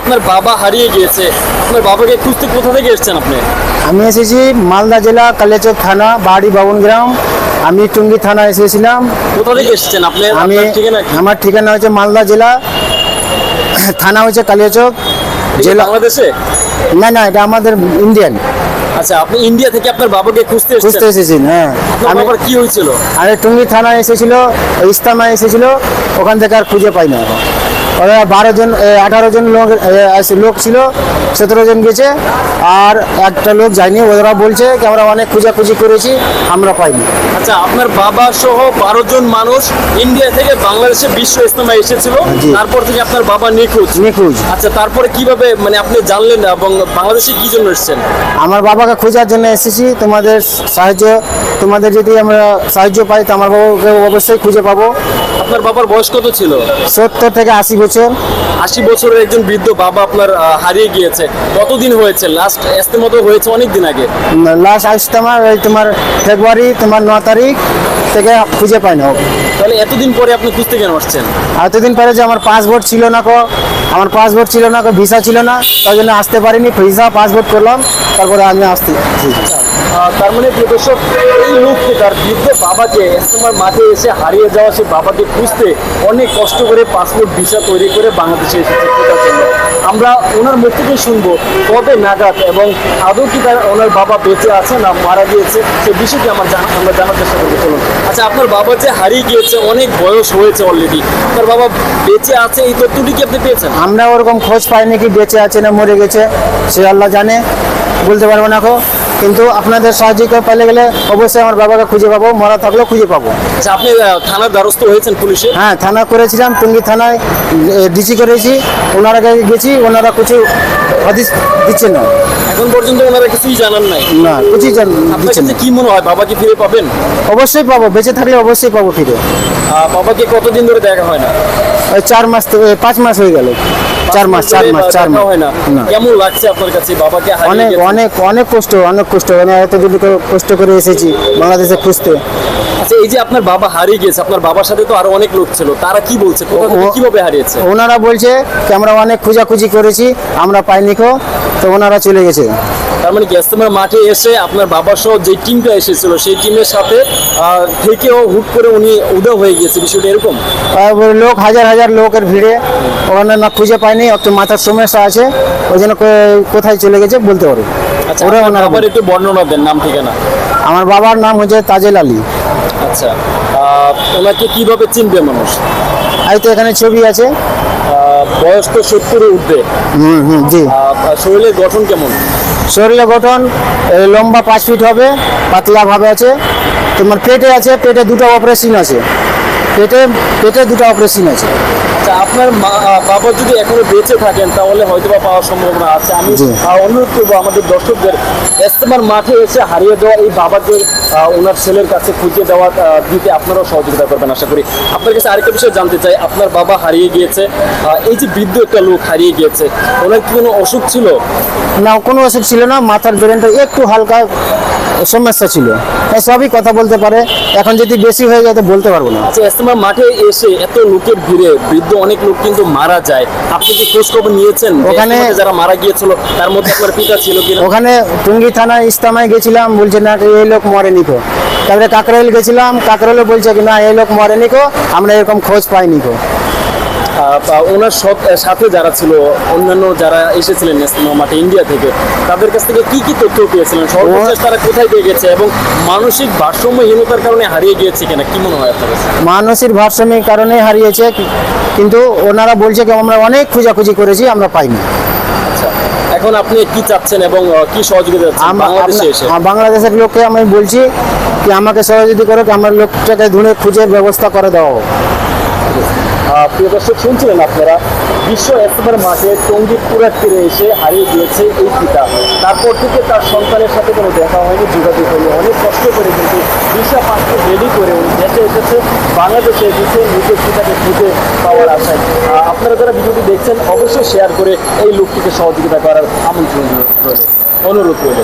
আপনার বাবা হারিয়ে গিয়েছে। আপনার বাবাকে খুঁজতে কোথা থেকে এসেছেন আপনি? আমি এসেছি মালদা জেলা কালিয়াচক থানা বাড়ি বাবন গ্রাম। আমি টুঙ্গি থানা এসেছিলাম। কোথা থেকে এসেছেন আপনি? আমি ঠিকানা আমার ঠিকানা হচ্ছে মালদা জেলা থানা হচ্ছে কালিয়াচক। জেলা বাংলাদেশে? না না এটা আমাদের ইন্ডিয়ান। আচ্ছা আপনি ইন্ডিয়া থেকে আপনার বাবাকে খুঁজতে খুঁজতে এসেছেন হ্যাঁ। আপনার আমি বাবার কি হয়েছিল? আরে টুঙ্গি থানা এসেছিল ইস্তামা এসেছিল ওখান থেকে আর খুঁজে পাই না। ওরা বারো জন আঠারো জন লোক লোক ছিল সতেরো জন গেছে আর একটা লোক যায়নি ওরা বলছে কি আমরা অনেক খোঁজাখুঁজি করেছি আমরা পাইনি। আচ্ছা আপনার বাবা সহ বারো জন মানুষ ইন্ডিয়া থেকে বাংলাদেশে বিশ্ব ইস্তেমায় এসেছিল তারপর থেকে আপনার বাবা নিখোঁজ। নিখোঁজ। আচ্ছা তারপরে কীভাবে মানে আপনি জানলেন এবং বাংলাদেশে কি জন্য এসেছেন? আমার বাবাকে খোঁজার জন্য এসেছি তোমাদের সাহায্য তোমাদের যদি আমরা সাহায্য পাই তো আমার বাবাকে অবশ্যই খুঁজে পাবো। আপনার বাবার বয়স কত ছিল? সত্তর থেকে আশি বছর। আশি বছরের একজন বৃদ্ধ বাবা আপনার আহ, হারিয়ে গিয়েছে। কতদিন হয়েছে? লাস্ট এস্তেমা তো হয়েছে অনেক দিন আগে লাস্ট আসতামা ওই তোমার ফেব্রুয়ারি তোমার ন তারিখ থেকে খুঁজে পাই না। ওকে। তাহলে এতদিন পরে আপনি খুঁজতে কেন আসছেন? এতদিন পরে যে আমার পাসপোর্ট ছিল না কো আমার পাসপোর্ট ছিল না ভিসা ছিল না তাই জন্য আসতে পারিনি, ভিসা, পাসপোর্ট করলাম, তারপরে আমি আসতে তার মানে প্রিয় দর্শক, এই লোককে তার বৃদ্ধ বাবাকে ইস্তেমার মাঠে এসে হারিয়ে যাওয়া সে বাবাকে খুঁজতে অনেক কষ্ট করে পাসপোর্ট, ভিসা তৈরি করে বাংলাদেশে এসেছে। আমরা ওনার মুখ থেকে শুনব কবে নাগাদ এবং আদৌ কি তার ওনার বাবা বেঁচে আছে না মারা গিয়েছে, সে বিষয়টি আমার জানা, আমরা জানার চেষ্টা করব। চলুন। আচ্ছা আপনার বাবা যে হারিয়ে গিয়েছে, অনেক বয়স হয়েছে অলরেডি আপনার বাবা বেঁচে আছে, এই তথ্যটি কি আপনি পেয়েছেন? আমরা ওরকম খোঁজ পাইনি কি বেঁচে আছে না মরে গেছে সে আল্লাহ জানে বলতে পারব না কিন্তু আপনাদের সাহায্য করে পাইলে গেলে অবশ্যই আমার বাবাকে খুঁজে পাবো মরা থাকলেও খুঁজে পাবো। আচ্ছা আপনি থানার দ্বারস্থ হয়েছেন পুলিশে? হ্যাঁ থানা করেছিলাম টুঙ্গি থানায় ডিসি করেছি। ওনারা গেছি ওনারা কিছু হদিস দিচ্ছে না। এখন পর্যন্ত ওনারা কিছুই জানান নাই। না কিছুই জান- আপনার না। কি মনে হয় বাবা কি ফিরে পাবেন? অবশ্যই পাবো বেঁচে থাকলে অবশ্যই পাবো ফিরে। বাবাকে কতদিন ধরে দেখা হয় না? চার মাস থেকে পাঁচ মাস হয়ে গেল। চার মাস চার মাস চার মাস। হয় কেমন লাগছে আপনার কাছে বাবাকে অনেক অনেক অনেক কষ্ট অনেক কষ্ট। মানে এতদিন করে কষ্ট করে এসেছি বাংলাদেশে খুঁজতে। আচ্ছা এই যে আপনার বাবা হারিয়ে গেছে আপনার বাবার সাথে তো আরও অনেক লোক ছিল তারা কি বলছে? কোথা থেকে কীভাবে হারিয়েছে? ওনারা বলছে কি আমরা অনেক খোঁজাখুঁজি করেছি আমরা পাইনি কো তো ওনারা চলে গেছে। তার মানে গ্যাস্তেমার মাঠে এসে আপনার বাবা সহ যে টিমটা এসেছিল সেই টিমের সাথে থেকেও হুট করে উনি উদয় হয়ে গিয়েছে বিষয়টা এরকম? লোক হাজার হাজার লোকের ভিড়ে ওখানে না খুঁজে পাইনি একটু মাথার সমস্যা আছে ওই জন্য কোথায় চলে গেছে বলতে পারব আচ্ছা ওরা ওনারা একটু বর্ণনা দেন নাম ঠিকানা। আমার বাবার নাম হচ্ছে তাজেল আলী। আচ্ছা ওনাকে কীভাবে চিনবে মানুষ? এই তো এখানে ছবি আছে। বয়স তো সত্তরে উঠবে হুম হুম জি। শরীরের গঠন কেমন? শরীরের গঠন লম্বা পাঁচ ফিট হবে পাতলা ভাবে আছে। তোমার পেটে আছে পেটে দুটো অপারেশন আছে। পেটে পেটে দুটো অপারেশন আছে। আপনার বাবা যদি এখনও বেঁচে থাকেন তাহলে হয়তো বা পাওয়ার সম্ভাবনা আছে। আমি অনুরোধ করব আমাদের দর্শকদের ইস্তেমার মাঠে এসে হারিয়ে দেওয়া এই আহ, ওনার ছেলের কাছে খুঁজে দেওয়া দিতে আপনারাও সহযোগিতা করবেন আশা করি। আপনার কাছে আরেকটা বিষয় জানতে চাই আপনার বাবা হারিয়ে গিয়েছে এই যে বৃদ্ধ একটা লোক হারিয়ে গিয়েছে ওনার কি কোনো অসুখ ছিল? না কোনো অসুখ ছিল না মাথার ব্রেনটা একটু হালকা সমস্যা ছিল। সবই কথা বলতে পারে। এখন যদি বেশি হয়ে যায় তো বলতে পারব না। আচ্ছা মাঠে এসে এত লোকের ভিড়ে বৃদ্ধ অনেক লোক কিন্তু মারা যায়। আপনি কি খোঁজ খবর নিয়েছেন ওখানে- যারা মারা গিয়েছিল তার মধ্যে আপনার পিতা ছিল কিনা? ওখানে টুঙ্গি থানা ইস্তামায় গেছিলাম বলছে না এই লোক মরেনি কো তারপরে কাকরাইল গেছিলাম কাকরাইলে বলছে কি না এই লোক মরেনি কো আমরা এরকম খোঁজ পাইনি কো ওনার সাথে যারা ছিল অন্যান্য যারা এসেছিলেন মাঠে ইন্ডিয়া থেকে তাদের কাছ থেকে কি কি তথ্য পেয়েছিলেন? সর্বশেষ তারা কোথায় পেয়ে গেছে এবং মানসিক ভারসাম্যহীনতার কারণে হারিয়ে গিয়েছে কিনা কি মনে হয় আপনার মানসিক ভারসাম্যের কারণে হারিয়েছে কিন্তু ওনারা বলছে কি আমরা অনেক খোঁজাখুঁজি করেছি আমরা পাইনি। আচ্ছা এখন আপনি কি চাচ্ছেন এবং কি সহযোগিতা বাংলাদেশে এসে? বাংলাদেশের লোককে আমি বলছি কি আমাকে সহযোগিতা করো আমার লোকটাকে ধুনে খুঁজে ব্যবস্থা করে দেওয়া হোক। প্রিয় দর্শক, শুনছিলেন আপনারা? বিশ্ব এস্তেমার মাঠে টঙ্গীর পুরাট ফিরে এসে হারিয়ে গিয়েছে এই পিতা। তারপর থেকে তার সন্তানের সাথে কোনো দেখা হয়নি, যোগাযোগ হয়নি। অনেক কষ্ট করে কিন্তু ভিসা পাসপোর্ট রেডি করে উনি দেশে এসেছে বাংলাদেশে এসেছে, নিজের পিতাকে খুঁজে পাওয়ার আশায়। আপনারা যারা ভিডিওটি দেখছেন, অবশ্যই শেয়ার করে এই লোকটিকে সহযোগিতা করার আমন্ত্রণ অনুরোধ রইল।